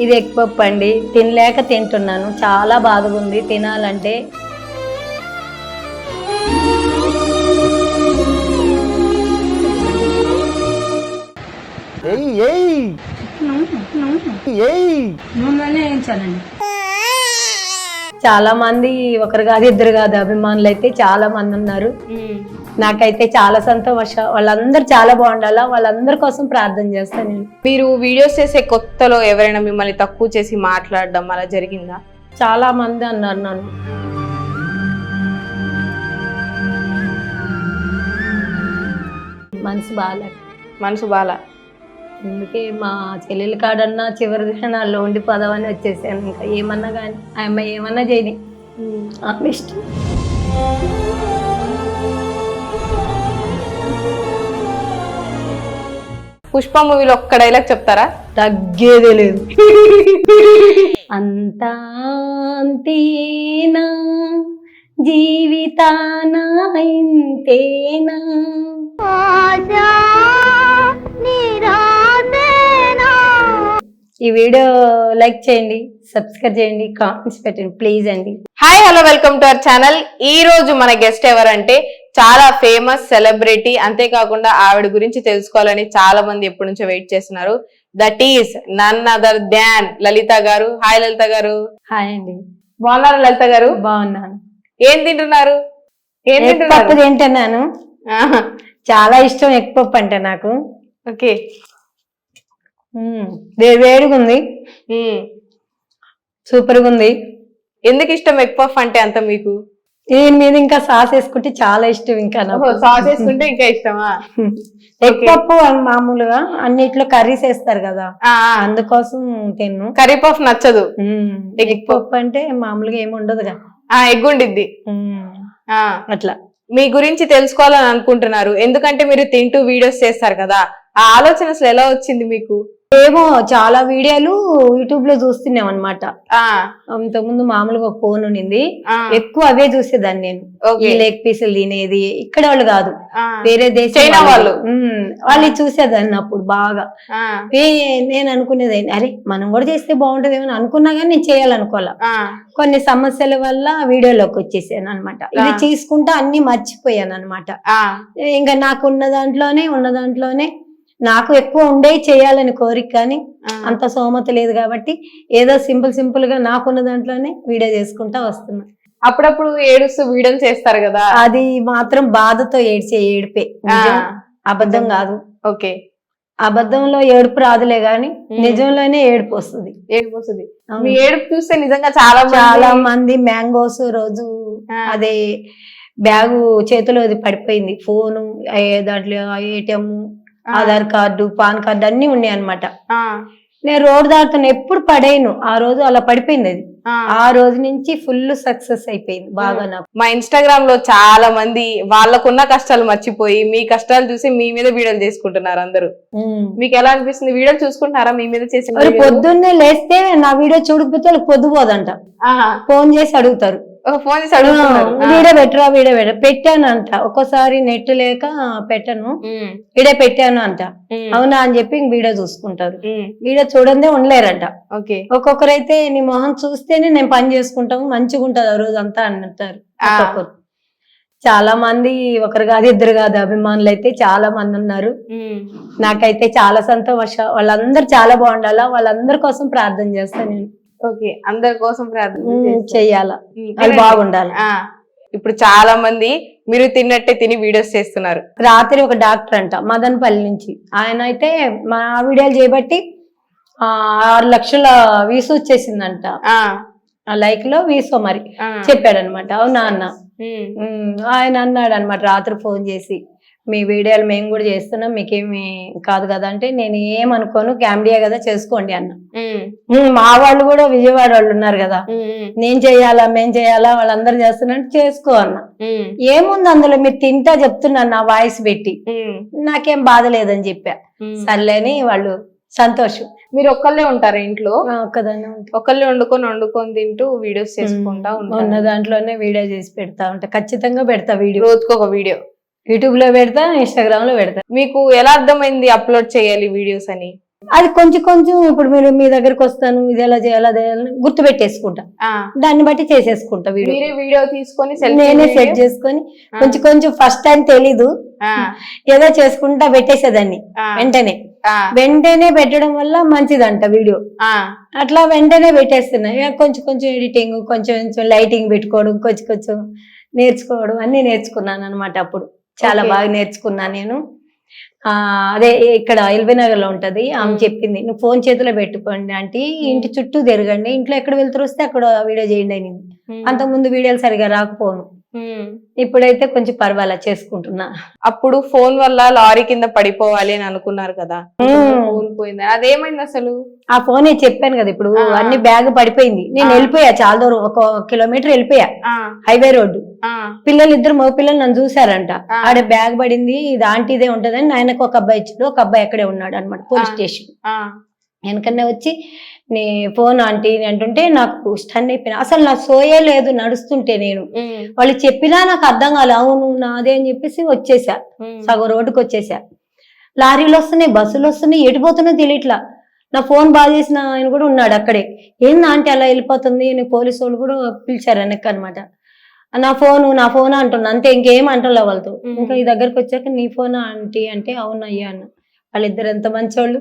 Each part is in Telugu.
ఇది ఎగ్ పప్పు అండి. తినలేక తింటున్నాను. చాలా బాధగా ఉంది తినాలంటే. ఏయ్ ఏయ్. ఏయ్. నూనెలోనే వేయించాలండి. చాలా మంది ఒకరు కాదు ఇద్దరు కాదు అభిమానులు అయితే చాలా మంది ఉన్నారు. నాకైతే చాలా సంతోషం. వాళ్ళందరూ చాలా బాగుండాలా? వాళ్ళందరి కోసం ప్రార్థన చేస్తాను నేను. మీరు వీడియోస్ చేసే కొత్తలో ఎవరైనా మిమ్మల్ని తక్కువ చేసి మాట్లాడడం అలా జరిగిందా? చాలా మంది అన్నారు నన్ను. మనసు బాగాలేదు మనసు బాల అందుకే మా చెల్లెల కాడన్నా చివరి క్షణాల్లో ఉండి పదవని వచ్చేసాను. ఇంకా ఏమన్నా కానీ ఆ అమ్మాయి ఏమన్నా చేయని. ఆమె ఇష్టం పుష్ప మూవీలో ఒక్క డైలాగ్ చెప్తారా? తగ్గేదే లేదు. అంతా అంతేనా? జీవితాన ఇంతేనా? ఈ వీడియో లైక్ చేయండి సబ్స్క్రైబ్ చేయండి కామెంట్స్ పెట్టండి ప్లీజ్ అండి. Hi hello welcome to our channel. ఈ రోజు మన గెస్ట్ ఎవరంటే చాలా ఫేమస్ సెలబ్రిటీ అంతేకాకుండా ఆవిడ గురించి తెలుసుకోవాలని చాలా మంది ఎప్పటి నుంచో వెయిట్ చేస్తున్నారు. That is none other than Lalitha garu. Hi Lalitha గారు. హాయ్ అండి. బాగున్నారా లలిత గారు? బాగున్నాను. ఏం తింటున్నారు? ఏం తింటున్నారు? తింటున్నాను. చాలా ఇష్టం ఎగ్ పప్పు అంటే నాకు. ఓకే వేడిగా ఉంది సూపర్గా ఉంది ఎందుకు ఇష్టం ఎగ్ పఫ్ అంటే అంత మీకు? దీని మీద ఇంకా సాస్ వేసుకుంటే చాలా ఇష్టం ఇంకా నాకు. సాస్ వేసుకుంటే ఇంకా ఇష్టమా? ఎగ్ పప్పు మామూలుగా అన్నిట్లో కర్రీస్ వేస్తారు కదా. అందుకోసం తిన్ను. కర్రీ పఫ్ నచ్చదు. ఎగ్ పప్పు. అంటే మామూలుగా ఏమి ఉండదు కదా. ఆ ఎగ్ ఉండిద్ది. అట్లా. మీ గురించి తెలుసుకోవాలని అనుకుంటున్నారు ఎందుకంటే మీరు తింటూ వీడియోస్ చేస్తారు కదా. ఆ ఆలోచన అసలు ఎలా వచ్చింది మీకు? ఏమో చాలా వీడియోలు యూట్యూబ్లో చూస్తున్నాం అనమాట ఇంతకుముందు మామూలుగా ఒక ఫోన్ ఉండింది ఎక్కువ అవే చూసేదాన్ని నేను. ఓకే. ఈ లెగ్ పీసులు తినేది ఇక్కడ వాళ్ళు కాదు. వేరే దేశం వాళ్ళు. వాళ్ళు. చూసేదాన్ని అప్పుడు బాగా. నేను అనుకునేది అరే మనం కూడా చేస్తే బాగుంటది ఏమని అనుకున్నా కానీ నేను చేయాలనుకోవాలా? కొన్ని సమస్యల వల్ల వీడియోలోకి వచ్చేసాను అనమాట ఇది ఆ. చేసుకుంటా అన్ని మర్చిపోయాను అనమాట ఇంకా నాకు ఉన్న దాంట్లోనే ఉన్న దాంట్లోనే నాకు ఎక్కువ ఉండే చేయాలని కోరిక కానీ. అంత సోమత లేదు కాబట్టి ఏదో సింపుల్ సింపుల్గా నాకున్న దాంట్లోనే వీడియో చేసుకుంటా వస్తున్నా. అప్పుడప్పుడు ఏడుస్తూ వీడియోలు చేస్తారు కదా? అది మాత్రం బాధతో ఏడ్చే ఏడిపే. అబద్ధం కాదు. ఓకే. అబద్ధంలో ఏడుపు రాదులే గాని. నిజంలోనే ఏడుపు వస్తుంది. ఏడుపు వస్తుంది. ఏడుపు చూస్తే నిజంగా చాలా చాలా మంది మ్యాంగోస్ రోజు. అదే బ్యాగు చేతిలో అది పడిపోయింది. ఫోను ఏ- దాంట్లో ATM Aadhaar card PAN card అన్ని ఉన్నాయి అన్నమాట ఆ, నేను రోడ్ దాటుతున్న ఎప్పుడు పడేయను ఆ రోజు అలా పడిపోయింది అది. ఆ. రోజు నుంచి ఫుల్ సక్సెస్ అయిపోయింది బాగా నాకు. మా ఇన్స్టాగ్రామ్లో చాలా మంది వాళ్ళకున్న కష్టాలు మర్చిపోయి మీ కష్టాలు చూసి మీ మీద వీడియోలు చేసుకుంటున్నారు అందరూ. మీకు ఎలా అనిపిస్తుంది? వీడియోలు చూసుకుంటున్నారా? మీ మీద వీడియోలు? పొద్దున్నే లేస్తే నా వీడియో చూడకపోతే వాళ్ళకి పొద్దుపోదంట. ఫోన్ చేసి అడుగుతారు. ఫోన్ చేసి అడుగుతున్నారు ఆ. వీడియో పెట్టరా వీడియో పెట్ట పెట్టాను అంట ఒక్కోసారి నెట్ లేక పెట్టను. వీడియో పెట్టాను అంట. అవునా అని చెప్పి ఇంక వీడియో చూసుకుంటారు. వీడియో చూడందే ఉండలేరంట. ఓకే. ఒక్కొక్కరైతే నీ మొహం చూస్తేనే నేను పని చేసుకుంటాము మంచిగా ఉంటది ఆ రోజు అంతా అని అంటారు. ఒక్కొక్కరు. చాలా మంది ఒకరు కాదు ఇద్దరు కాదు అభిమానులు అయితే చాలా మంది ఉన్నారు నాకైతే చాలా సంతోషం. వాళ్ళందరూ చాలా బాగుండాలా? వాళ్ళందరి కోసం ప్రార్థన చేస్తాను నేను. ఓకే అందరి కోసం ప్రార్థన. చెయ్యాలా. బాగుండాలి. ఇప్పుడు చాలా మంది మీరు తిన్నట్టే తిని వీడియోస్ చేస్తున్నారు. రాత్రి ఒక డాక్టర్ అంట మదనపల్లి నుంచి. ఆయన అయితే మా వీడియోలు చేయబట్టి ఆరు లక్షల వీసు వచ్చేసిందంట. లైక్లో వీసో మరి. చెప్పాడనమాట. అవునా అన్న? ఆయన అన్నాడు అనమాట రాత్రి ఫోన్ చేసి. మీ వీడియోలు మేము కూడా చేస్తున్నాం మీకేమి కాదు కదా అంటే నేను ఏమనుకోను క్యామ్డియా కదా చేసుకోండి అన్న. మా వాళ్ళు కూడా విజయవాడ వాళ్ళు ఉన్నారు కదా. నేను చేయాలా మేం చేయాలా వాళ్ళందరూ చేస్తున్నట్టు చేసుకో అన్న. ఏముంది అందులో? మీరు తింటా చెప్తున్నాను నా వాయిస్ పెట్టి. నాకేం బాధ లేదని చెప్పా. సర్లేని వాళ్ళు సంతోషం. మీరు ఒక్కళ్ళే ఉంటారా ఇంట్లో? ఒక్కదాన్నే ఉంటా. ఒక్కళ్ళే వండుకొని వండుకొని తింటూ వీడియోస్ చేసుకుంటా ఉన్న ఉంటారు. దాంట్లోనే వీడియో చేసి పెడతా ఉంటా. ఖచ్చితంగా పెడతా వీడియో రోజుకు ఒక వీడియో యూట్యూబ్లో పెడతా ఇన్స్టాగ్రామ్లో పెడతా. మీకు ఎలా అర్థమైంది అప్లోడ్ చేయాలి వీడియోస్ అని? అది కొంచెం కొంచెం ఇప్పుడు మీరు మీ దగ్గరికి వస్తాను ఇది ఎలా చేయాలి అదే గుర్తు పెట్టేసుకుంటా దాన్ని బట్టి చేసేసుకుంటా వీడియో వీడియో తీసుకొని నేనే సెట్ చేసుకొని కొంచెం కొంచెం ఫస్ట్ టైం తెలీదు. ఏదో చేసుకుంటా పెట్టేసేదాన్ని. వెంటనే. వెంటనే పెట్టడం వల్ల మంచిదంట వీడియో అట్లా వెంటనే పెట్టేస్తున్నా. కొంచెం కొంచెం ఎడిటింగ్ కొంచెం కొంచెం లైటింగ్ పెట్టుకోవడం కొంచెం కొంచెం నేర్చుకోవడం అన్ని నేర్చుకున్నాను అనమాట అప్పుడు. చాలా. బాగా నేర్చుకున్నాను నేను. ఆ అదే ఇక్కడ ఎల్బీ నగర్లో ఉంటది. ఆమె. చెప్పింది నువ్వు ఫోన్ చేతిలో పెట్టుకోండి అంటే ఇంటి చుట్టూ తిరగండి ఇంట్లో ఎక్కడ వెళ్తారు వస్తే అక్కడ వీడియో చేయండి అని. అంతకుముందు వీడియోలు సరిగా రాకపోను. ఇప్పుడైతే కొంచెం పర్వాలా చేసుకుంటున్నా. అప్పుడు ఫోన్ వల్ల లారీ కింద పడిపోవాలి అని అనుకున్నారు కదా. ఫోన్ పోయింది? అదేమైంది అసలు? ఆ ఫోన్ చెప్పాను కదా ఇప్పుడు. అన్ని బ్యాగ్ పడిపోయింది. నేను. వెళ్ళిపోయా చాలా దూరం. ఒక కిలోమీటర్ వెళ్ళిపోయా. Highway road. పిల్లలు ఇద్దరు మగ పిల్లలు నన్ను చూసారంట. ఆడ బ్యాగ్ పడింది. ఇది ఆంటీదే ఉంటదని ఆయనకు ఒక అబ్బాయి ఇచ్చాడు ఒక అబ్బాయి అక్కడే ఉన్నాడు అనమాట పోలీస్. స్టేషన్. ఆ, వెనకనే వచ్చి నీ ఫోన్ ఆంటీ అని అంటుంటే నాకు స్టన్ అయిపోయినా. అసలు నాకు సోయే లేదు నడుస్తుంటే నేను. వాళ్ళు చెప్పినా నాకు అర్థం కాలే అవును నాదే అని చెప్పేసి వచ్చేసా. సగం రోడ్డుకి వచ్చేసా. లారీలు వస్తున్నాయి బస్సులు వస్తున్నాయి ఎటు పోతున్నా తెలియట్లా. నా ఫోన్ బాగా చేసిన ఆయన కూడా ఉన్నాడు అక్కడే. ఏంది ఆంటీ అలా వెళ్ళిపోతుంది? అని పోలీసు వాళ్ళు కూడా పిలిచారు వెనక్కి అనమాట నా ఫోను నా ఫోన్ అంటున్నా. అంతే ఇంకేం అంటున్నా వాళ్ళతో. ఇంకా ఈ దగ్గరకు వచ్చాక నీ ఫోన్ ఆంటీ అంటే అవును అయ్యా అన్న. వాళ్ళిద్దరు ఎంత మంచోళ్ళు.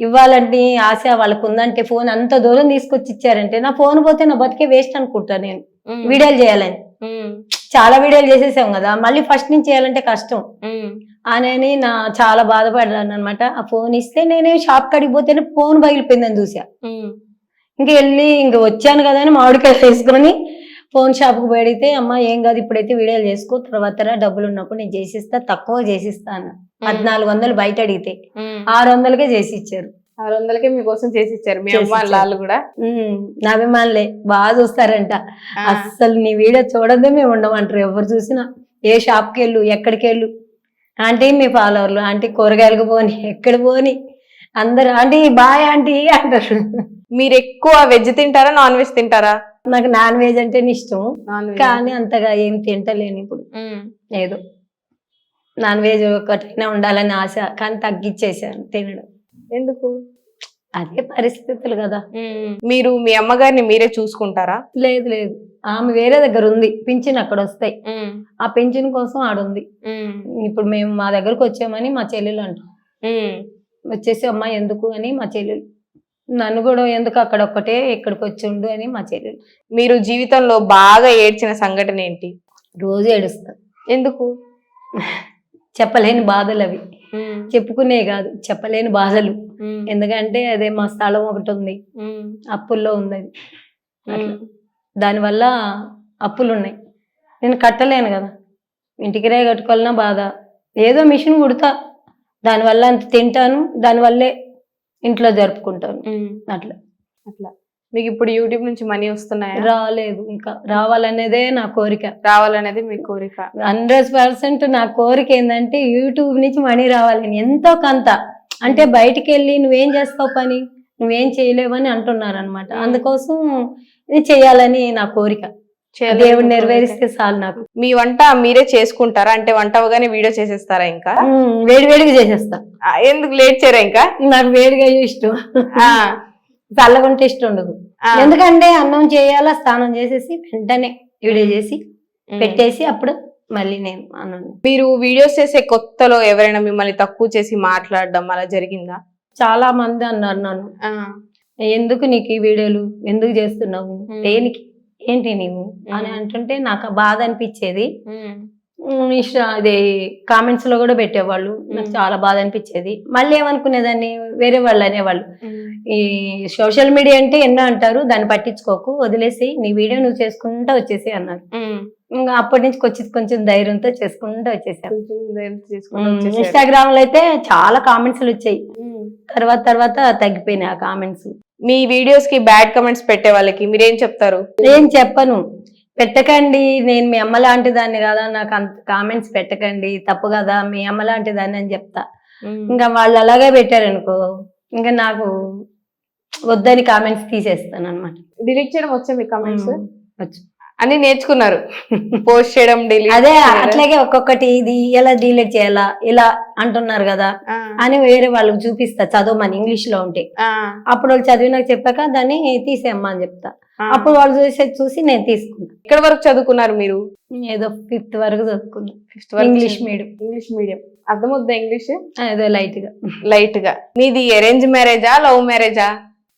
మ్మ్. ఇవ్వాలంటే ఆశ వాళ్ళకు ఉందంటే ఫోన్ అంత దూరం తీసుకొచ్చి ఇచ్చారంటే నా ఫోన్ పోతే నా బతికే వేస్ట్ అనుకుంటా నేను. వీడియోలు చేయాలని. చాలా వీడియోలు చేసేసాం కదా మళ్ళీ ఫస్ట్ నుంచి చేయాలంటే కష్టం. అని నా చాలా బాధపడ్డాను అనమాట ఆ ఫోన్ ఇస్తే నేనే షాప్ కాడికి పోతేనే ఫోన్ పగిలిపోయిందని చూసా. ఇంక వెళ్ళి ఇంక వచ్చాను కదా అని మామిడికాయలు వేసుకొని ఫోన్ షాప్కి పెడితే అమ్మ ఏం కాదు ఇప్పుడైతే వీడియోలు చేసుకో తర్వాత డబ్బులు ఉన్నప్పుడు నేను చేసిస్తా తక్కువ చేసిస్తా అన్న. పద్నాలుగు వందలు బయట అడిగితే. ఆరు వందలకే చేసి ఇచ్చారు ఆరు వందలకే మీకోసం చేసి ఇచ్చారు మీ చేసి అమ్మ ఇచ్చారు. వాళ్ళు కూడా? నా అభిమానులే బాగా చూస్తారంట. అస్సలు నీ వీడియో చూడదే మేము ఉండమంటారు ఎవరు చూసినా. ఏ షాప్కి వెళ్ళు ఎక్కడికి వెళ్ళు. ఆంటీ మీ ఫాలోవర్లు ఆంటీ కూరగాయలకు పోని ఎక్కడ పోని. అందరు ఆంటీ బాయ్ ఆంటీ అంటారు. మీరు ఎక్కువ వెజ్ తింటారా నాన్ వెజ్ తింటారా? నాకు నాన్ వెజ్ అంటేనే ఇష్టం. Non veg. కానీ అంతగా ఏం తింటలేను ఇప్పుడు. ఏదో నాన్ వెజ్ ఒకటైనా ఉండాలని ఆశ కానీ తగ్గించేసాను తినడం. ఎందుకు? అదే పరిస్థితులు కదా. మీరు మీ అమ్మగారిని మీరే చూసుకుంటారా? లేదు లేదు. ఆమె వేరే దగ్గర ఉంది. పింఛన్ అక్కడ వస్తాయి. ఆ పింఛన్ కోసం ఆడుంది. ఇప్పుడు మేము మా దగ్గరకు వచ్చామని మా చెల్లెలు అంటాం. వచ్చేసి అమ్మ ఎందుకు అని మా చెల్లెలు నన్ను కూడా ఎందుకు అక్కడ ఒక్కటే ఇక్కడికి వచ్చి ఉండు అని మా చెల్లెలు. మీరు జీవితంలో బాగా ఏడ్చిన సంఘటన ఏంటి? రోజు ఏడుస్తా. ఎందుకు? చెప్పలేని బాధలు అవి. చెప్పుకునే కాదు చెప్పలేని బాధలు. ఎందుకంటే అదే మా స్థలం ఒకటి ఉంది. అప్పుల్లో ఉంది అది. దానివల్ల అప్పులు ఉన్నాయి. నేను కట్టలేను కదా. ఇంటికి రే కట్టుకోవాలన్నా బాధ. ఏదో మిషన్ కుడతా. దానివల్ల అంత తింటాను. దానివల్లే ఇంట్లో జరుపుకుంటాను. అట్లా. అట్లా. మీకు ఇప్పుడు యూట్యూబ్ నుంచి మనీ వస్తున్నాయా? రాలేదు. ఇంకా రావాలనేదే నా కోరిక. రావాలనేది మీ కోరిక. హండ్రెడ్ పర్సెంట్ నా కోరిక ఏంటంటే యూట్యూబ్ నుంచి మనీ రావాలని ఎంతో కొంత. అంటే బయటికి వెళ్ళి నువ్వేం చేస్తావు పని? నువ్వేం చేయలేవని అంటున్నారు అనమాట. అందుకోసం ఇది చేయాలని నా కోరిక. దేవుడు నెరవేరిస్తే చాలు నాకు. మీ వంట మీరే చేసుకుంటారా? అంటే వంట అవగానే వీడియో చేసేస్తారా ఇంకా? వేడి వేడిగా చేసేస్తా. ఎందుకు లేట్ చేయరా ఇంకా? నాకు వేడిగా ఇష్టం? చల్లగుంటే ఇష్టం ఉండదు. ఎందుకంటే అన్నం చేయాలా స్నానం చేసేసి వెంటనే వీడియో చేసి. పెట్టేసి అప్పుడు మళ్ళీ నేను అన్నం మీరు వీడియోస్ చేసే కొత్తలో ఎవరైనా మిమ్మల్ని తక్కువ చేసి మాట్లాడడం అలా జరిగిందా? చాలా మంది అన్నారు నన్ను. ఎందుకు నీకు ఈ వీడియోలు? ఎందుకు చేస్తున్నావు. దేనికి? ఏంటి నీవు? అని. అంటుంటే నాకు బాధ అనిపించేది. అదే కామెంట్స్లో కూడా పెట్టేవాళ్ళు. నాకు. చాలా బాధ అనిపించేది. మళ్ళీ ఏమనుకునేదాన్ని? వేరే వాళ్ళు అనేవాళ్ళు. ఈ సోషల్ మీడియా అంటే ఎన్నో అంటారు. దాన్ని పట్టించుకోకు. వదిలేసి నీ వీడియో నువ్వు చేసుకుంటా వచ్చేసి అన్నారు. ఇంకా అప్పటి నుంచి కొంచెం కొంచెం ధైర్యంతో చేసుకుంటూ వచ్చేసాను. ఇన్స్టాగ్రామ్లో అయితే చాలా కామెంట్స్ వచ్చాయి. తర్వాత తర్వాత తగ్గిపోయినాయి ఆ కామెంట్స్ మీ వీడియోస్కి బ్యాడ్ కమెంట్స్ పెట్టే వాళ్ళకి మీరేం చెప్తారు? నేను చెప్పను. పెట్టకండి. నేను మీ అమ్మ లాంటి దాన్ని కదా? నాకు అంత కామెంట్స్ పెట్టకండి. తప్పు కదా? మీ అమ్మ లాంటి దాన్ని అని చెప్తా. ఇంకా వాళ్ళు అలాగే పెట్టారనుకో ఇంకా నాకు వద్దని కామెంట్స్ తీసేస్తాను అనమాట డిలీట్ చేయడం వచ్చా మీ కమెంట్స్ అన్ని నేర్చుకున్నారు. పోస్ట్ చేయడం డిలీట్ అదే అట్లాగే ఒక్కొక్కటి ఇది ఎలా డిలీట్ చేయాలా ఇలా అంటున్నారు కదా అని వేరే వాళ్ళకి చూపిస్తా చదవమని ఇంగ్లీష్లో ఉంటే. అప్పుడు వాళ్ళు చదివినాక చెప్పాక దాన్ని తీసేయమ్మా అని చెప్తా. అప్పుడు వాళ్ళు చూసే చూసి నేను తీసుకున్నా. ఎక్కడ వరకు చదువుకున్నారు మీరు? ఏదో ఫిఫ్త్ వరకు చదువుకున్నా. ఫిఫ్త్ వరకు ఇంగ్లీష్ మీడియం ఇంగ్లీష్ మీడియం అర్థమవుద్దా ఇంగ్లీష్ ఏదో లైట్గా. లైట్గా మీది అరేంజ్ మ్యారేజా లవ్ మ్యారేజా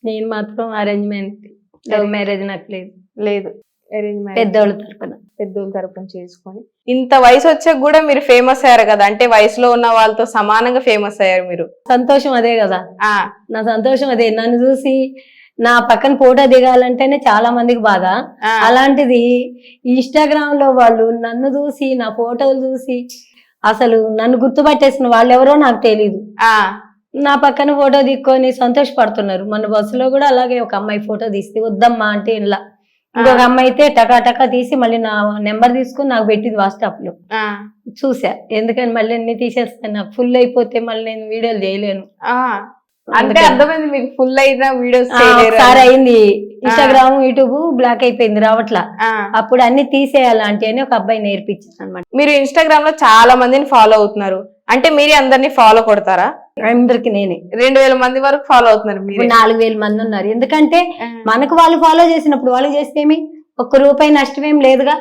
నేను మాత్రం అరేంజ్మెంట్ లవ్ మ్యారేజ్ నాకు లేదు. లేదు. అరేంజ్ మ్యారేజ్ పెద్దోళ్ళ తరపున. పెద్దోళ్ళ తరపున చేసుకొని. ఇంత వయసు వచ్చాక కూడా మీరు ఫేమస్ అయ్యారు కదా. అంటే వయసులో ఉన్న వాళ్ళతో సమానంగా ఫేమస్ అయ్యారు మీరు. సంతోషం అదే కదా. ఆ. నా సంతోషం అదే. నన్ను చూసి నా పక్కన ఫోటో దిగాలంటేనే చాలా మందికి బాధ. అలాంటిది ఇన్స్టాగ్రామ్లో వాళ్ళు నన్ను చూసి నా ఫోటోలు చూసి అసలు నన్ను గుర్తుపట్టేసిన వాళ్ళు ఎవరో నాకు తెలియదు ఆ, నా పక్కన ఫోటో దిక్కొని సంతోషపడుతున్నారు. మన బస్సులో కూడా అలాగే ఒక అమ్మాయి ఫోటో తీస్తే వద్దమ్మా అంటే ఇలా. ఇంకొక అమ్మాయి అయితే టకా టకా తీసి మళ్ళీ నా నెంబర్ తీసుకుని నాకు పెట్టింది వాట్సాప్లో చూసా. ఎందుకని మళ్ళీ అన్ని తీసేస్తాను. నాకు ఫుల్ అయిపోతే మళ్ళీ నేను వీడియోలు చేయలేను. అంటే అర్థమైంది మీకు ఫుల్ అయిన వీడియోస్ ఒకసారి అయింది. ఇన్స్టాగ్రామ్ యూట్యూబ్ బ్లాక్ అయిపోయింది రావట్లా. అప్పుడు అన్ని తీసేయాలి అంటే అని ఒక అబ్బాయి నేర్పించాను అనమాట మీరు ఇన్స్టాగ్రామ్లో చాలా మందిని ఫాలో అవుతున్నారు. అంటే మీరే అందరినీ ఫాలో కొడతారా? అందరికి నేనే. రెండు వేల మంది వరకు ఫాలో అవుతున్నారు నాలుగు వేల మంది ఉన్నారు. ఎందుకంటే మనకు వాళ్ళు ఫాలో చేసినప్పుడు వాళ్ళు చేస్తే ఏమి? ఒక్క రూపాయి నష్టం ఏం లేదుగా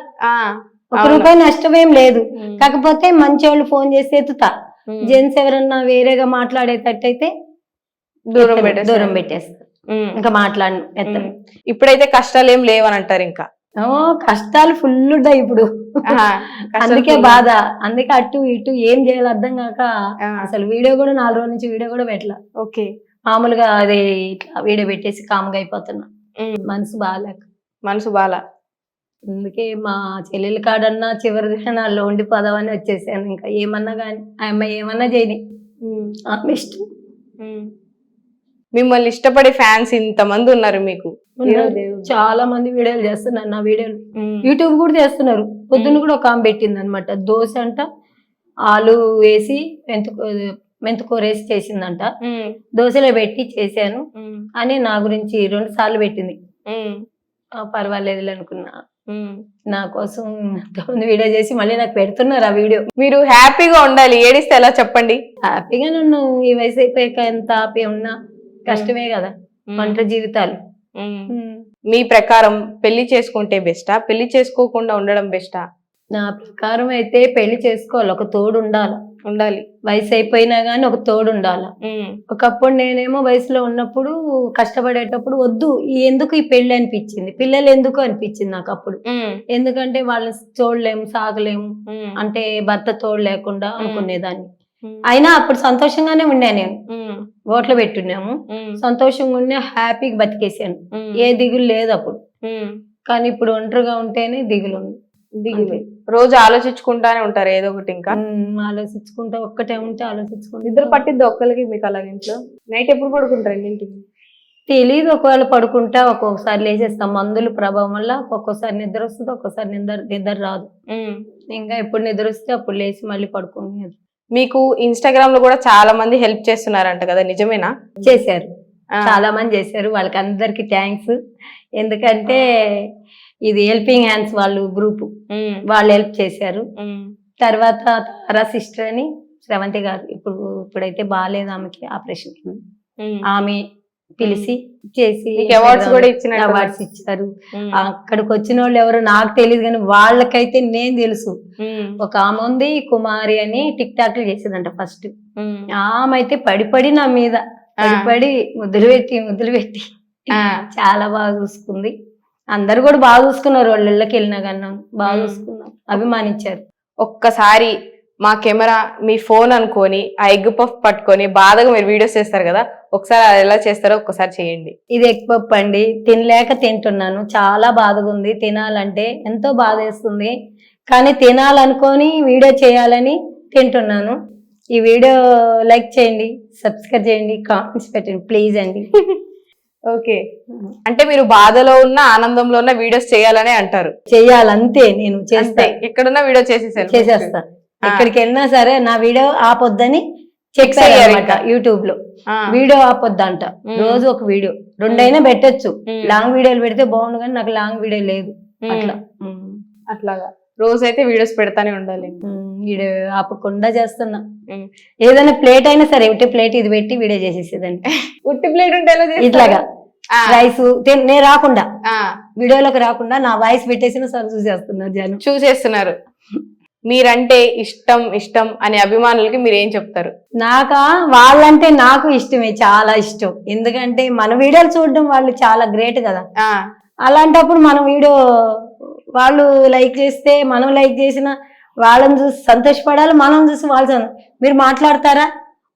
ఒక్క రూపాయి నష్టం ఏం లేదు కాకపోతే మంచి వాళ్ళు ఫోన్ చేసి ఎత్తుతా. జెంట్స్ ఎవరన్నా వేరేగా మాట్లాడేటట్టయితే దూరం. దూరం పెట్టేస్తారు. ఇంకా మాట్లాడను ఎత్తను ఇప్పుడైతే కష్టాలు ఏం లేవని అంటారు ఇంకా. ఓ కష్టాలు ఫుల్ ఉంటాయి ఇప్పుడు. అందుకే. బాధ. అందుకే అటు ఇటు ఏం చేయాలో అర్థం కాక అసలు వీడియో కూడా నాలుగు రోజుల నుంచి వీడియో కూడా పెట్టలా. ఓకే. మామూలుగా అది ఇట్లా వీడియో పెట్టేసి కామ్గా అయిపోతున్నా. మనసు బాగాలేక మనసు బాల. అందుకే మా చెల్లెల కాడన్నా చివరి దినాల్లో ఉండిపోదామని వచ్చేసాను. ఇంకా ఏమన్నా కానీ ఆ అమ్మాయి ఏమన్నా చేయని. ఆమె ఇష్టం. మిమ్మల్ని ఇష్టపడే ఫ్యాన్స్ ఇంతమంది ఉన్నారు మీకు. చాలా మంది వీడియోలు చేస్తున్నారు నా వీడియోలు. యూట్యూబ్ కూడా చేస్తున్నారు. పొద్దున్న కూడా ఒక ఆమె పెట్టింది అనమాట దోశ అంట ఆలు వేసి మెంతుకూ మెంతుకూర వేసి చేసిందంట. దోశలో పెట్టి చేశాను. అని నా గురించి రెండు సార్లు పెట్టింది. పర్వాలేదు అనుకున్నా. నా కోసం ఎంతోమంది వీడియో చేసి మళ్ళీ నాకు పెడుతున్నారు ఆ వీడియో. మీరు హ్యాపీగా ఉండాలి. ఏడిస్తే ఎలా చెప్పండి? హ్యాపీగా నన్ను ఈ వయసు అయిపోయాక ఎంత హ్యాపీ ఉన్నా. కష్టమే కదా. ఒంటరి జీవితాలు. మీ ప్రకారం పెళ్ళి చేసుకుంటే బెస్టా? పెళ్ళి చేసుకోకుండా ఉండడం బెస్టా? నా ప్రకారం అయితే పెళ్ళి చేసుకోవాలి. ఒక తోడు ఉండాలి. ఉండాలి. వయసు అయిపోయినా గానీ ఒక తోడు ఉండాలి. ఒకప్పుడు నేనేమో వయసులో ఉన్నప్పుడు కష్టపడేటప్పుడు వద్దు ఎందుకు ఈ పెళ్ళి అనిపించింది? పిల్లలు ఎందుకు అనిపించింది నాకు అప్పుడు? ఎందుకంటే వాళ్ళని చూడలేము సాగలేము అంటే భర్త తోడు లేకుండా అనుకునేదాన్ని. అయినా అప్పుడు సంతోషంగానే ఉండే నేను. ఓట్లు పెట్టున్నాము. సంతోషంగా ఉండే హ్యాపీగా బతికేసాను. ఏ దిగులు లేదు అప్పుడు. కానీ ఇప్పుడు ఒంటరిగా ఉంటేనే దిగులు ఉంది. దిగులు. రోజు ఆలోచించుకుంటానే ఉంటారు ఏదో ఒకటి ఇంకా. ఆలోచించుకుంటా ఒక్కటే ఉంటే ఆలోచించుకుంటా. నిద్ర పట్టిద్ది ఒక్కరికి మీకు అలాగ ఇంట్లో. నైట్ ఎప్పుడు పడుకుంటారు ఇంటికి తెలియదు ఒకవేళ పడుకుంటా ఒక్కొక్కసారి లేచేస్తాం మందుల ప్రభావం వల్ల ఒక్కొక్కసారి నిద్ర వస్తుంది ఒక్కొక్కసారి నిద్ర నిద్ర రాదు. ఇంకా ఎప్పుడు నిద్ర వస్తే అప్పుడు లేచి మళ్ళీ పడుకునేది మీకు ఇన్స్టాగ్రామ్లో కూడా చాలా మంది హెల్ప్ చేస్తున్నారంట కదా నిజమేనా? చేశారు. చాలా మంది చేశారు. వాళ్ళకి అందరికి థ్యాంక్స్ ఎందుకంటే ఇది హెల్పింగ్ హ్యాండ్స్ వాళ్ళు గ్రూప్ వాళ్ళు హెల్ప్ చేశారు. తర్వాత తారా సిస్టర్ అని శ్రవంతి గారు. ఇప్పుడు ఇప్పుడైతే బాగాలేదు ఆమెకి ఆపరేషన్. ఆమె పిలిచి చేసి అవార్డ్స్ కూడా ఇచ్చినట్టు అవార్డ్స్ ఇచ్చారు. అక్కడికి వచ్చిన వాళ్ళు ఎవరు నాకు తెలియదు కానీ వాళ్ళకైతే నేను తెలుసు. ఒక ఆమె ఉంది కుమారి అని టిక్ టాక్లు చేసేదంట ఫస్ట్. ఆమె అయితే పడి పడి నా మీద పడి పడి ముద్దులు పెట్టి ముద్దులు పెట్టి చాలా బాగా చూసుకుంది. అందరు కూడా బాగా చూసుకున్నారు వాళ్ళ ఇళ్ళకి వెళ్ళినా కన్నా. బాగా మ్మ్. చూసుకున్నారు. అభిమానించారు. ఒక్కసారి మా కెమెరా మీ ఫోన్ అనుకొని ఆ ఎగ్ పఫ్ పట్టుకొని బాధగా మీరు వీడియోస్ చేస్తారు కదా ఒకసారి అది ఎలా చేస్తారో ఒక్కసారి చేయండి. ఇది పప్పు అండి. తినలేక తింటున్నాను. చాలా బాధగా ఉంది తినాలంటే ఎంతో బాధ వేస్తుంది కానీ తినాలనుకొని వీడియో చేయాలని తింటున్నాను. ఈ వీడియో లైక్ చేయండి సబ్స్క్రైబ్ చేయండి కామెంట్స్ పెట్టండి ప్లీజ్ అండి. ఓకే. అంటే మీరు బాధలో ఉన్న ఆనందంలో ఉన్న వీడియోస్ చేయాలనే అంటారు. చేయాలంతే నేను చేస్తా. ఎక్కడున్నా వీడియో చేసేసారు చేసేస్తా. ఆ. ఎక్కడికి వెళ్ళినా సరే నా వీడియో ఆపొద్దని చెక్ ఇంకా. యూట్యూబ్లో వీడియో ఆపొద్దంట. రోజు ఒక వీడియో. రెండైనా పెట్టొచ్చు. లాంగ్ వీడియోలు పెడితే బాగుండు కానీ నాకు లాంగ్ వీడియో లేదు. అట్లా. అట్లాగా. రోజైతే వీడియోస్ పెడతానే ఉండాలి. వీడియో ఆపకుండా చేస్తున్నా. ఏదైనా ప్లేట్ అయినా సరే ఒకటి ప్లేట్ ఇది పెట్టి వీడియో చేసేసేదండి. ఉట్టి ప్లేట్ ఉంటే? ఇట్లాగా. రైస్ నేను రాకుండా. వీడియోలోకి రాకుండా నా వాయిస్ పెట్టేసిన సార్ చూసేస్తున్నారు జనం. చూసేస్తున్నారు. మీరంటే ఇష్టం ఇష్టం అనే అభిమానులకి మీరు ఏం చెప్తారు? నాకా? వాళ్ళంటే నాకు ఇష్టమే చాలా ఇష్టం. ఎందుకంటే మన వీడియోలు చూడడం వాళ్ళు చాలా గ్రేట్ కదా. అలాంటప్పుడు మనం వీడియో వాళ్ళు లైక్ చేస్తే మనం లైక్ చేసిన వాళ్ళని చూసి సంతోషపడాలి మనం చూసి వాళ్ళు మీరు మాట్లాడతారా?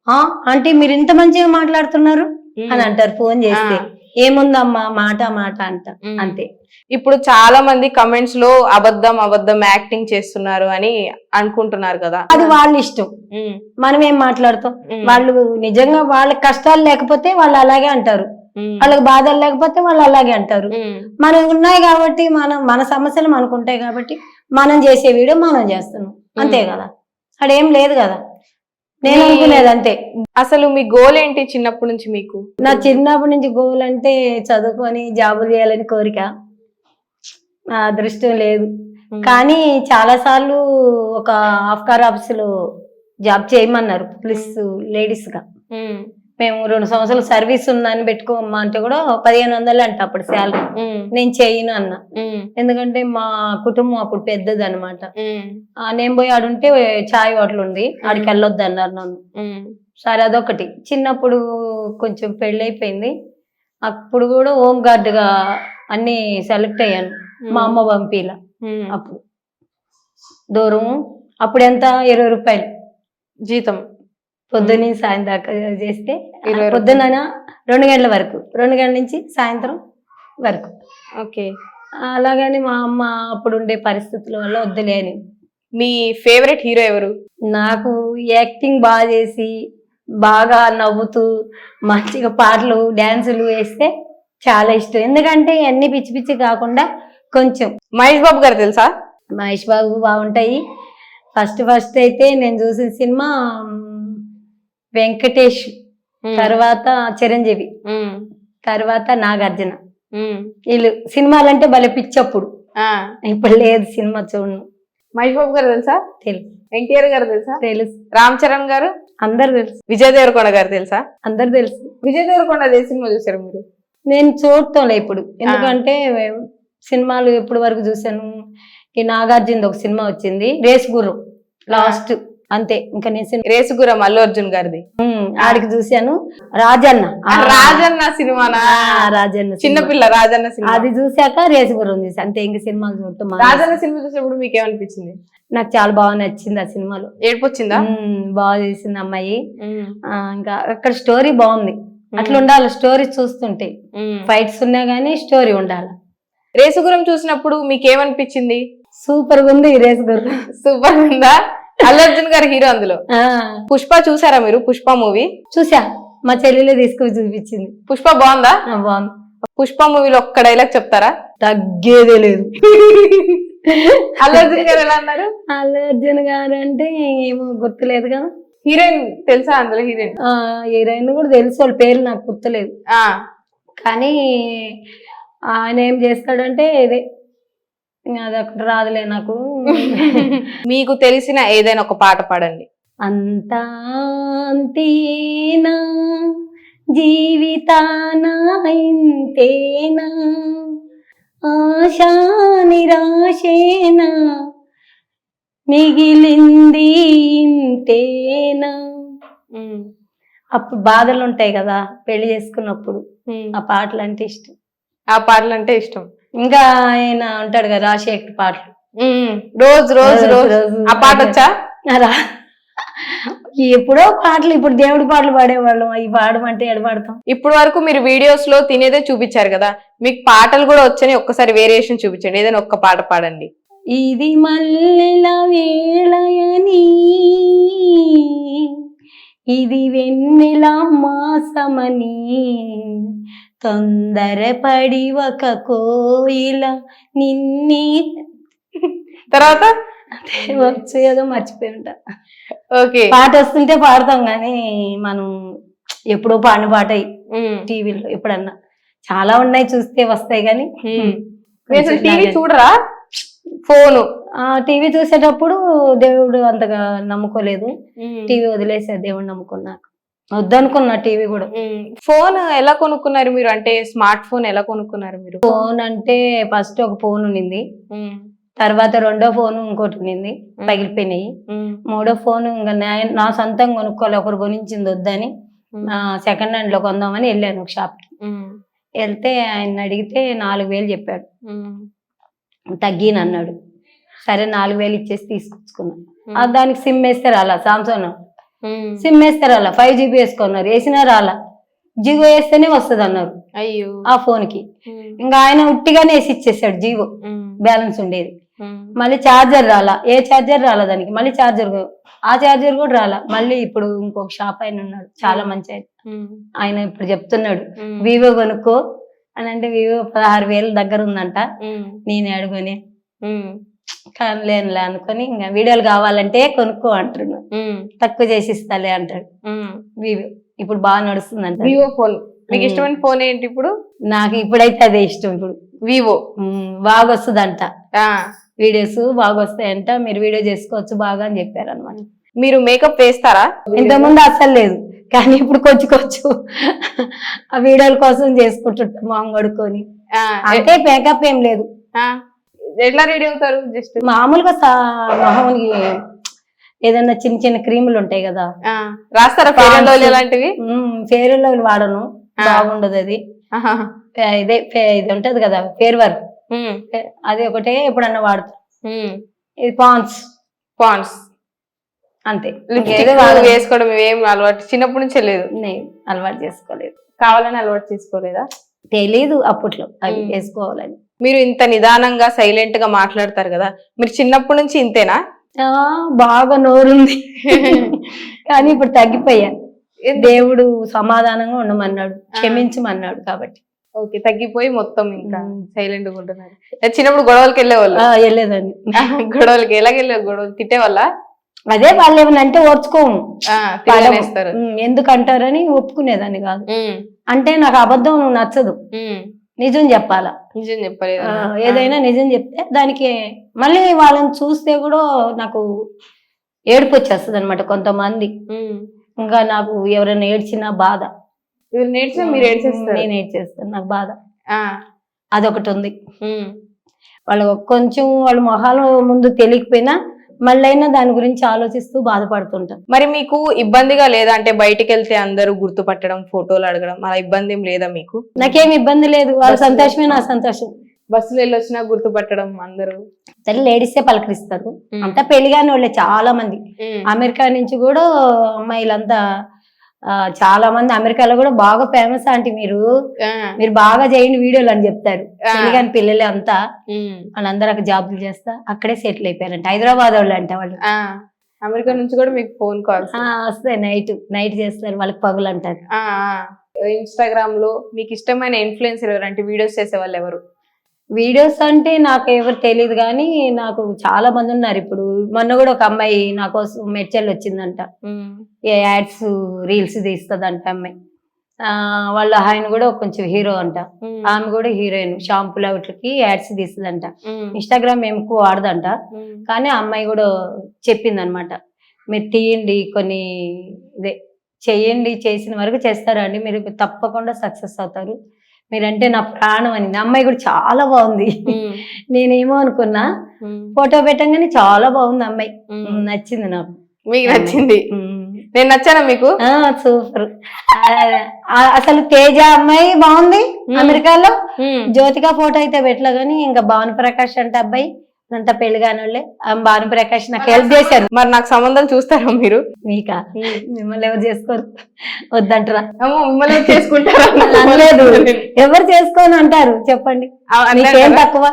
ఆ అంటే మీరు ఇంత మంచిగా మాట్లాడుతున్నారు అని అంటారు ఫోన్ చేస్తే. ఏముందమ్మా? మాట మాట అంట. అంతే. ఇప్పుడు చాలా మంది కమెంట్స్లో అబద్ధం అబద్ధం యాక్టింగ్ చేస్తున్నారు అని అనుకుంటున్నారు కదా. అది వాళ్ళ ఇష్టం. మనం ఏం మాట్లాడతాం? వాళ్ళు నిజంగా వాళ్ళకి కష్టాలు లేకపోతే వాళ్ళు అలాగే అంటారు. వాళ్ళకి బాధలు లేకపోతే వాళ్ళు అలాగే అంటారు. మనకు ఉన్నాయి కాబట్టి మనం మన సమస్యలు మనకు ఉంటాయి కాబట్టి మనం చేసే వీడియో మనం చేస్తున్నాం. అంతే కదా. అక్కడేం లేదు కదా. నేను అనుకునేది అంతే అసలు మీ గోల్ ఏంటి చిన్నప్పటి నుంచి మీకు? నా చిన్నప్పటి నుంచి గోల్ అంటే చదువుకొని జాబులు చేయాలని కోరిక. నా అదృష్టం లేదు. కానీ చాలా సార్లు ఒక ఆఫ్కార్ ఆఫీస్లో జాబ్ చేయమన్నారు పోలీస్ లేడీస్గా. మేము రెండు సంవత్సరాలు సర్వీస్ ఉందని పెట్టుకోమ్మా అంటే కూడా పదిహేను వందలు అంట అప్పుడు శాలరీ. నేను చేయను అన్న. ఎందుకంటే మా కుటుంబం అప్పుడు పెద్దది అనమాట నేను పోయి ఆడుంటే చాయ్ హోటల్ ఉంది. ఆడికి వెళ్ళొద్దు అన్నారు నన్ను. సరే అదొకటి. చిన్నప్పుడు కొంచెం పెళ్ళైపోయింది. అప్పుడు కూడా హోమ్ గార్డ్గా అన్ని సెలెక్ట్ అయ్యాను. మా అమ్మ పంపిల. అప్పుడు. దూరం అప్పుడు ఎంత? ఇరవై రూపాయలు. జీతం. పొద్దున్న సాయం దాకా చేస్తే ఇరవై పొద్దున రెండు గంటల వరకు రెండు గంటల నుంచి సాయంత్రం వరకు. ఓకే. అలాగని మా అమ్మ అప్పుడు ఉండే పరిస్థితుల వల్ల వద్దులే అని మీ ఫేవరెట్ హీరో ఎవరు? నాకు యాక్టింగ్ బాగా చేసి బాగా నవ్వుతూ మంచిగా పాటలు డ్యాన్సులు వేస్తే చాలా ఇష్టం. ఎందుకంటే అన్ని పిచ్చి పిచ్చి కాకుండా కొంచెం. మహేష్ బాబు గారు తెలుసా? మహేష్ బాబు బాగుంటాయి. ఫస్ట్ ఫస్ట్ అయితే నేను చూసిన సినిమా వెంకటేష్ తర్వాత చిరంజీవి తర్వాత నాగార్జున. వీళ్ళు సినిమాలంటే భలే పిచ్చప్పుడు. ఇప్పుడు లేదు సినిమా చూడను. మహేష్ బాబు గారు తెలుసా? తెలుసు ఎన్టీఆర్ గారు తెలుసా? తెలుసు. రామ్ చరణ్ గారు? అందరు తెలుసు. విజయ్ దేవరకొండ గారు తెలుసా? అందరు తెలుసు. విజయ్ దేవరకొండ అదే సినిమా చూసారు మీరు? నేను చూడటంలే ఇప్పుడు. ఎందుకంటే సినిమాలు ఎప్పటి వరకు చూసాను ఈ నాగార్జున ఒక సినిమా వచ్చింది. రేస్ గుర్రం లాస్ట్. అంతే. ఇంకా నేను సినిమా రేసుగురం అల్లు అర్జున్ గారిది. ఆడికి చూశాను. రాజన్న. రాజన్న సినిమానా? ఆ, రాజన్న సినిమా. చిన్నపిల్ల రాజన్న సినిమా. అది చూశాక రేస్ గుర్రం చూసా అంతే ఇంక సినిమాలు చూడటం. రాజన్న సినిమా చూసినప్పుడు మీకు ఏమనిపించింది నాకు చాలా బాగా నచ్చింది ఆ సినిమాలో. ఏడుపు వచ్చిందా ఉమ్, బాగా చేసింది అమ్మాయి. ఇంకా అక్కడ స్టోరీ బాగుంది. అట్లా ఉండాలి స్టోరీ చూస్తుంటే. ఫైట్స్ ఉన్నా గానీ స్టోరీ ఉండాలి. రేసుగురం చూసినప్పుడు మీకు ఏమనిపించింది సూపర్గా ఉంది ఈ రేస్ గుర్రం సూపర్ ఉందా అల్లు అర్జున్ గారి హీరో అందులో. ఆ, పుష్ప చూసారా మీరు? పుష్ప మూవీ? చూసా. మా చెల్లెలే తీసుకొని చూపించింది. పుష్ప బాగుందా? బాగుంది. పుష్ప మూవీలో ఒక్క డైలాగ్ చెప్తారా? తగ్గేదే లేదు. అల్లు అర్జున్ గారు ఎలా అన్నారు అల్లు అర్జున్ గారు అంటే ఏమో గుర్తులేదు కదా హీరోయిన్ తెలుసా అందులో హీరోయిన్? ఆ హీరోయిన్ కూడా తెలుసు. వాళ్ళ పేరు నాకు గుర్తులేదు. ఆ. కానీ ఆయన ఏం చేస్తాడంటే ఇదే ఇంకా అదొకటి రాదులే నాకు. మీకు తెలిసిన ఏదైనా ఒక పాట పాడండి. అంతా అంతేనా? జీవితాన ఇంతేనా? ఆశా నిరాశేనా? మిగిలింది ఇంతేనా? అప్పుడు బాధలు ఉంటాయి కదా పెళ్ళి చేసుకున్నప్పుడు. ఆ పాటలు అంటే ఇష్టం. ఆ పాటలు అంటే ఇష్టం. ఇంకా ఆయన ఉంటాడు కదా రాజశేఖర్ పాటలు. రోజు రోజు రోజు ఆ పాట వచ్చా? ఎప్పుడో పాటలు ఇప్పుడు దేవుడి పాటలు పాడేవాళ్ళం. అవి పాడమంటే ఎడ పాడతాం? ఇప్పుడు వరకు మీరు వీడియోస్లో తినేదే చూపించారు కదా. మీకు పాటలు కూడా వచ్చని ఒక్కసారి వేరియేషన్ చూపించండి. ఏదైనా ఒక్క పాట పాడండి. ఇది మల్లెల వేళయని ఇది వెన్నెల మాసమని తొందరపడి ఒక కోయిల నిన్నే తర్వాత? వచ్చు ఏదో మర్చిపోయి ఉంటా. ఓకే. పాట వస్తుంటే పాడతాం కానీ మనం ఎప్పుడో పాడిన పాట టీవీలో ఎప్పుడన్నా. చాలా ఉన్నాయి చూస్తే వస్తాయి కానీ టీవీ చూడరా? ఫోను. టీవీ చూసేటప్పుడు దేవుడు అంతగా నమ్ముకోలేదు. టీవీ వదిలేసా దేవుడు నమ్ముకున్నాక వద్దనుకున్నా టీవీ కూడా. ఫోన్ ఎలా కొనుక్కున్నారు మీరు? అంటే స్మార్ట్ ఫోన్ ఎలా కొనుక్కున్నారు మీరు? ఫోన్ అంటే ఫస్ట్ ఒక ఫోన్ ఉన్నింది. తర్వాత రెండో ఫోన్ ఇంకోటి ఉన్నింది. పగిలిపోయినాయి. మూడో ఫోన్ ఇంకా నా- సొంతంగా కొనుక్కోవాలి. ఒకరు కొనించింది వద్దని. సెకండ్ హ్యాండ్లో కొందామని వెళ్ళాను ఒక షాప్కి. వెళ్తే ఆయన అడిగితే నాలుగు వేలు చెప్పాడు. తగ్గిన అన్నాడు. సరే నాలుగు వేలు ఇచ్చేసి తీసుకొచ్చుకున్నాను దానికి సిమ్ వేస్తే రాలా సామ్సంగ్ సిమ్ వేస్తే రాలా ఫైవ్ జీబీ వేసుకున్నారు వేసినా రాలా. జియో వేస్తేనే వస్తుంది అన్నారు అయ్యో. ఆ ఫోన్కి ఇంకా ఆయన ఉట్టిగానే వేసి ఇచ్చేసాడు జియో బ్యాలెన్స్ ఉండేది. మళ్ళీ ఛార్జర్ రాలా ఏ ఛార్జర్ రాలా దానికి? మళ్ళీ ఛార్జర్ ఆ ఛార్జర్ కూడా రాలా. మళ్ళీ ఇప్పుడు ఇంకొక షాప్ ఆయన ఉన్నాడు చాలా మంచి ఆయన. ఆయన ఇప్పుడు చెప్తున్నాడు వివో కొనుక్కో అని అంటే వివో పదహారు వేల దగ్గర ఉందంట నేను అడుగుని. కానీ లేనులే అనుకొని ఇంకా వీడియోలు కావాలంటే కొనుక్కో అంటున్నాడు. తక్కువ చేసి ఇస్తాలే అంటాడు వివో ఇప్పుడు బాగా నడుస్తుందంట. Vivo phone. మీకు. ఇష్టమైన ఫోన్ ఏంటి ఇప్పుడు? నాకు ఇప్పుడైతే అదే ఇష్టం ఇప్పుడు. వివో. బాగా వస్తుందంట. వీడియోస్ బాగా వస్తాయంట. మీరు వీడియో చేసుకోవచ్చు బాగా అని చెప్పారు అనమాట మీరు మేకప్ వేస్తారా? ఇంతకుముందు అస్సలు లేదు. కానీ ఇప్పుడు కొంచెం కొంచెం ఆ వీడియోల కోసం చేసుకుంటుంటాం మొహం కడుక్కొని ఆ, అంటే మేకప్ ఏం లేదు. ఎట్లా రెడీ అవుతారు? జస్ట్ మామూలుగా మొహంకి ఏదన్నా చిన్న చిన్న క్రీములు ఉంటాయి కదా. రాస్తారా ఫేర్ అండ్ లవ్లీ అలాంటివి ఫేర్లో వాడను. బాగుండదు అది. ఇదే ఇది ఉంటది కదా ఫేర్ వర్క్ మ్మ్. అది ఒకటే ఎప్పుడన్నా వాడుతా. ఇది పాన్స్ పాండ్స్ అంతే. వేసుకోవడం ఏం అలవాటు? చిన్నప్పటి నుంచే లేదు. నేను అలవాటు చేసుకోలేదు. కావాలని అలవాటు చేసుకోలేదా? తెలీదు అప్పట్లో అవి. వేసుకోవాలని. మీరు ఇంత నిదానంగా సైలెంట్గా మాట్లాడతారు కదా మీరు చిన్నప్పటి నుంచి ఇంతేనా? ఆ, బాగా నోరుంది. కానీ ఇప్పుడు తగ్గిపోయా. దేవుడు సమాధానంగా ఉండమన్నాడు క్షమించమన్నాడు కాబట్టి. ఓకే తగ్గిపోయి మొత్తం ఇంకా. సైలెంట్గా ఉంటున్నారు. చిన్నప్పుడు గొడవలకి వెళ్ళేవాళ్ళు. ఆ, వెళ్ళేదాన్ని. గొడవలకి ఎలాగెళ్ళే గొడవలు తిట్టేవాళ్ళ? అదే వాళ్ళు ఏమైనా అంటే ఓర్చుకోము. పడవు. ఇస్తారు ఉమ్, ఎందుకు అంటారని ఒప్పుకునేదాన్ని కాదు. అంటే నాకు అబద్ధం నచ్చదు. నిజం చెప్పాలా? నిజం చెప్పలేదు ఆ, ఏదైనా నిజం చెప్తే దానికి మళ్ళీ వాళ్ళని చూస్తే కూడా నాకు ఏడుపు వచ్చేస్తుంది అనమాట కొంతమంది ఇంకా నాకు ఎవరైనా ఏడ్చినా బాధ. ఇవి నేర్చిన మీరు ఏడ్చేస్తారు. నేను ఏడ్చేస్తాను నాకు బాధ. ఆ, అదొకటి ఉంది. వాళ్ళు కొంచెం వాళ్ళ మొహాలు ముందు తెలియకపోయినా మళ్ళైనా దాని గురించి ఆలోచిస్తూ బాధపడుతుంటాను మరి మీకు ఇబ్బందిగా లేదా? అంటే బయటికి వెళ్తే అందరూ గుర్తుపట్టడం ఫోటోలు అడగడం అలా ఇబ్బంది ఏం లేదా మీకు? నాకేం ఇబ్బంది లేదు. వాళ్ళ సంతోషమే నా సంతోషం. బస్సులో వెళ్ళి వచ్చినా గుర్తుపట్టడం అందరూ? తల్లి లేడీసే పలకరిస్తారు. అంతా పెళ్ళిగాని వాళ్ళే చాలా మంది అమెరికా నుంచి కూడా అమ్మాయిలంతా చాలా మంది అమెరికాలో కూడా బాగా ఫేమస్ ఆంటీ మీరు. మీరు బాగా చేయండి వీడియోలు అని చెప్తారు. పెళ్ళిగాని పిల్లలే అంతా. వాళ్ళందరూ అక్కడ జాబులు చేస్తా అక్కడే సెటిల్ అయిపోయారంట. హైదరాబాద్ వాళ్ళు అంటే వాళ్ళు. అమెరికా నుంచి కూడా మీకు ఫోన్ కాల్స్ వస్తాయి నైట్ నైట్ చేస్తారు. వాళ్ళకి పగులు అంటారు. ఇన్స్టాగ్రామ్లో మీకు ఇష్టమైన ఇన్ఫ్లుయెన్సర్ ఎవరు అంటే వీడియోస్ చేసే వాళ్ళు ఎవరు? వీడియోస్ అంటే నాకు ఎవరు తెలియదు కానీ నాకు చాలా మంది ఉన్నారు ఇప్పుడు. మొన్న కూడా ఒక అమ్మాయి నా కోసం మెడ్చల్ వచ్చిందంట. ఏ యాడ్స్ రీల్స్ తీస్తుందంట అమ్మాయి. ఆ, వాళ్ళ ఆయన కూడా కొంచెం హీరో అంట. ఆమె కూడా హీరోయిన్ షాంపూలు వాటికి యాడ్స్ తీస్తుందంట. ఇన్స్టాగ్రామ్ ఎక్కువ వాడదంట. కానీ అమ్మాయి కూడా చెప్పింది అనమాట మీరు తీయండి కొన్ని ఇదే చెయ్యండి చేసిన వరకు చేస్తారండి మీరు తప్పకుండా సక్సెస్ అవుతారు. మీరంటే నా ప్రాణం అనింది ఆ అమ్మాయి కూడా చాలా బాగుంది. నేనేమో అనుకున్నా ఫోటో పెట్టంగానే చాలా బాగుంది అమ్మాయి. నచ్చింది నాకు. మీకు నచ్చింది. నేను నచ్చానా మీకు? ఆ సూపర్. అసలు తేజ అమ్మాయి బాగుంది. అమెరికాలో? జ్యోతిక ఫోటో అయితే పెట్టలే కానీ ఇంకా భాను ప్రకాష్ అంటే అబ్బాయి. అంతా పెళ్ళి కాని వాళ్ళే ఆ భాను ప్రకాష్ నాకు హెల్ప్ చేశారు. మరి నాకు సంబంధం చూస్తారా మీరు? మీకా? మిమ్మల్ని ఎవరు చేసుకోరు. వద్దంటారా మిమ్మల్ని చేసుకుంటారా? అనలేదు. ఎవరు చేసుకోని అంటారు? చెప్పండి. మీకేం అంటారా? తక్కువ?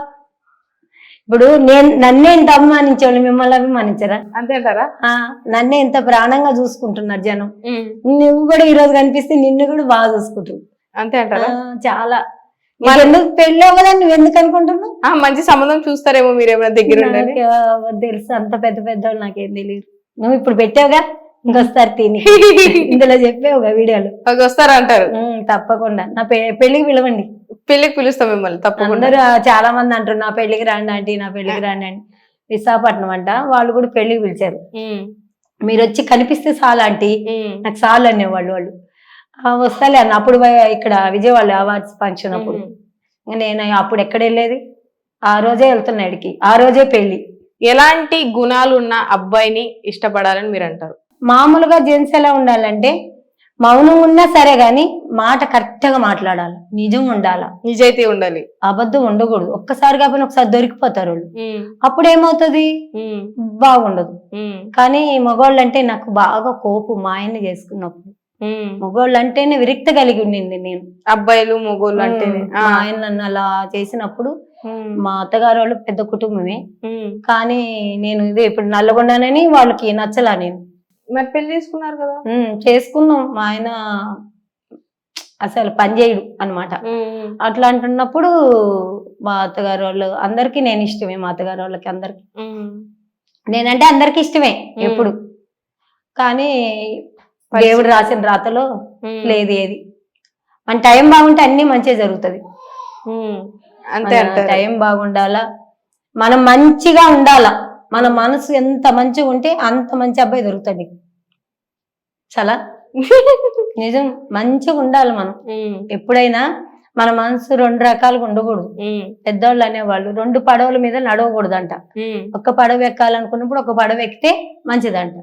ఇప్పుడు నేను నన్నే ఇంత అభిమానించేవాళ్ళు మిమ్మల్ని అభిమానించరా? అంతే అంటారా? ఆ, నన్నే ఇంత ప్రాణంగా చూసుకుంటున్నారు జనం? నువ్వు కూడా ఈ రోజు కనిపిస్తే నిన్ను కూడా బాగా చూసుకుంటున్నావు అంతే అంటారా? చాలా. ఎందుకు పెళ్ళి అవ్వదని నువ్వు ఎందుకు అనుకుంటున్నావు? ఆ, మంచి సంబంధం చూస్తారేమో మీరు ఏమైనా దగ్గర ఉండాలి నాకు, ఆ, తెలుసు అంత పెద్ద పెద్ద వాళ్ళు నాకేం తెలియదు నువ్వు ఇప్పుడు పెట్టావుగా? ఇంకొస్తారు తిని. ఇందులో చెప్పావుగా వీడియోలు. వస్తారా అంటారు? ఉమ్, తప్పకుండా. నా పె- పెళ్ళికి పిలవండి. పెళ్ళికి పిలుస్తాం మిమ్మల్ని తప్పకుండా. అందరూ చాలా మంది అంటారు నా పెళ్ళికి రండి ఆంటీ నా పెళ్ళికి రండి అండి విశాఖపట్నం అంట వాళ్ళు కూడా పెళ్ళికి పిలిచారు. ఉమ్, మీరు వచ్చి కనిపిస్తే చాలు ఆంటీ. ఉమ్, నాకు చాలు అనేవాళ్ళు వాళ్ళు. "ఆ, వస్తాలే అన్న. అప్పుడు ఇక్కడ విజయవాడ అవార్డ్స్ ఫంక్షన్ అప్పుడు నేను అప్పుడు ఎక్కడ వెళ్ళేది? ఆ రోజే వెళ్తున్నా ఇడికి ఆ రోజే పెళ్ళి ఎలాంటి గుణాలు ఉన్న అబ్బాయిని ఇష్టపడాలని మీరు అంటారు? మామూలుగా జెంట్స్ ఎలా ఉండాలంటే మౌనం ఉన్నా సరే గాని మాట కరెక్ట్గా మాట్లాడాలి. నిజం ఉండాలి? నిజాయితీ ఉండాలి. అబద్ధం ఉండకూడదు. ఒక్కసారి కాకపోయినా ఒకసారి దొరికిపోతారు వాళ్ళు. అప్పుడు ఏమవుతుంది బాగుండదు. కానీ మగవాళ్ళు అంటే నాకు బాగా కోపం మా ఆయన్ని చేసుకున్నప్పుడు. ఉమ్. మగవాళ్ళు అంటేనే విరక్తి కలిగి ఉండింది నేను. అబ్బాయిలు మొగోళ్ళు అంటే మా ఆయన నన్ను అలా చేసినప్పుడు మా అత్తగారు వాళ్ళు పెద్ద కుటుంబమే. కానీ నేను ఇదే ఇప్పుడు నల్లగొండనని వాళ్ళకి నచ్చలా నేను. మరి పెళ్ళి చేసుకున్నారు కదా? చేసుకున్నాం. మా ఆయన అసలు పని చేయడు అనమాట అట్లా అంటున్నప్పుడు మా అత్తగారు వాళ్ళు అందరికీ నేను ఇష్టమే మా అత్తగారు వాళ్ళకి అందరికి నేనంటే అందరికి ఇష్టమే ఎప్పుడు. కానీ దేవుడు రాసిన రాతలో లేదు ఏది. మన టైం బాగుంటే అన్ని మంచిగా జరుగుతుంది. అంతే టైం బాగుండాలా? మనం మంచిగా ఉండాలా? మన మనసు ఎంత మంచిగా ఉంటే అంత మంచి అబ్బాయి దొరుకుతాడు నీకు. చాలా? నిజం. మంచిగా ఉండాలి మనం. ఎప్పుడైనా మన మనసు రెండు రకాలుగా ఉండకూడదు. ఉమ్, పెద్దోళ్ళు అనేవాళ్ళు రెండు పడవల మీద నడవకూడదంట. ఒక్క పడవ ఎక్కాలనుకున్నప్పుడు ఒక పడవ ఎక్కితే మంచిదంట.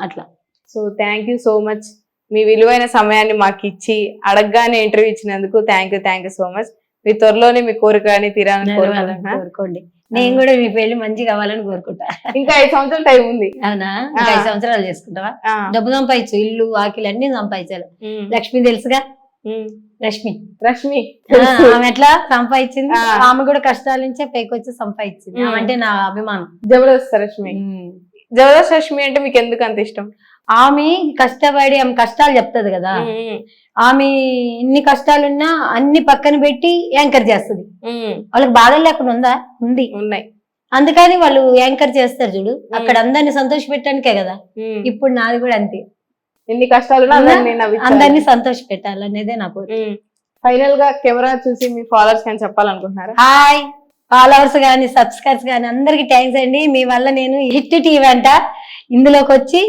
అట్లా. So thank you so much మీ విలువైన సమయాన్ని మాకు ఇచ్చి అడగగానే ఇంటర్వ్యూ ఇచ్చినందుకు thank you thank you so much మీ త్వరలోనే మీ కోరిక అని తీరాలని కోరుకోండి. నేను కూడా మీ పెళ్ళి మంచి కావాలని కోరుకుంటా. ఇంకా ఐదు సంవత్సరాల టైం ఉంది. అవునా. ఐదు సంవత్సరాలు చేసుకుంటావా? డబ్బు సంపాదించు ఇల్లు ఆకిలు అన్ని సంపాదించాలి. లక్ష్మి తెలుసుగా. రష్మి రష్మి ఆమె ఎట్లా సంపాదించింది. ఆమె కూడా కష్టాల నుంచే పైకి వచ్చి సంపాదించింది అంటే నా అభిమానం. జబర్దస్త్ రష్మి జబర్దస్త్ రష్మి అంటే మీకు ఎందుకు అంత ఇష్టం? ఆమె కష్టపడి ఆమె కష్టాలు చెప్తది కదా. ఆమె ఇన్ని కష్టాలున్నా అన్ని పక్కన పెట్టి యాంకర్ చేస్తుంది. వాళ్ళకి బాధలు లేకుండా ఉందా? ఉంది. ఉన్నాయి. అందుకని వాళ్ళు యాంకర్ చేస్తారు చూడు. అక్కడ అందరిని సంతోష పెట్టడానికే కదా. ఇప్పుడు నాది కూడా అంతే. ఎన్ని కష్టాలు అందరినీ అందరినీ సంతోష పెట్టాలనేదే నా కోరిక. ఫైనల్గా కెమెరా చూసి మీ ఫాలోవర్స్ కానీ చెప్పాలనుకుంటున్నారా? హాయ్. ఫాలోవర్స్ కానీ సబ్స్క్రైబర్స్ కానీ అందరికి థ్యాంక్స్ అండి. మీ వల్ల నేను హిట్ టీవీ అంట. ఇందులోకి వచ్చి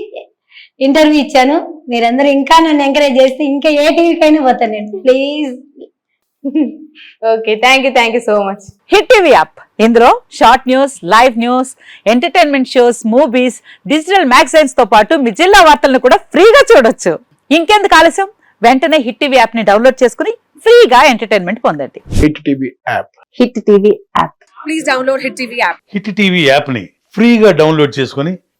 ఇంటర్వ్యూ ఇచ్చాను. మీరందరూ ఇంకా నన్ను ఎంకరేజ్ చేస్తే ఇంకా ఏ టీవీకైనా పోతాను నేను. Please. Okay thank you thank you so much. Hit TV app. ఇందులో short news live news entertainment shows movies digital మ్యాగజైన్స్తో పాటు మీ జిల్లా వార్తలను కూడా ఫ్రీగా చూడొచ్చు. ఇంకెందుకు ఆలస్యం? వెంటనే హిట్ టీవీ యాప్ని డౌన్లోడ్ చేసుకుని ఫ్రీగా ఎంటర్టైన్మెంట్ పొందండి. Hit TV app. Hit TV app. Hit TV యాప్ని ఫ్రీగా డౌన్లోడ్ చేసుకొని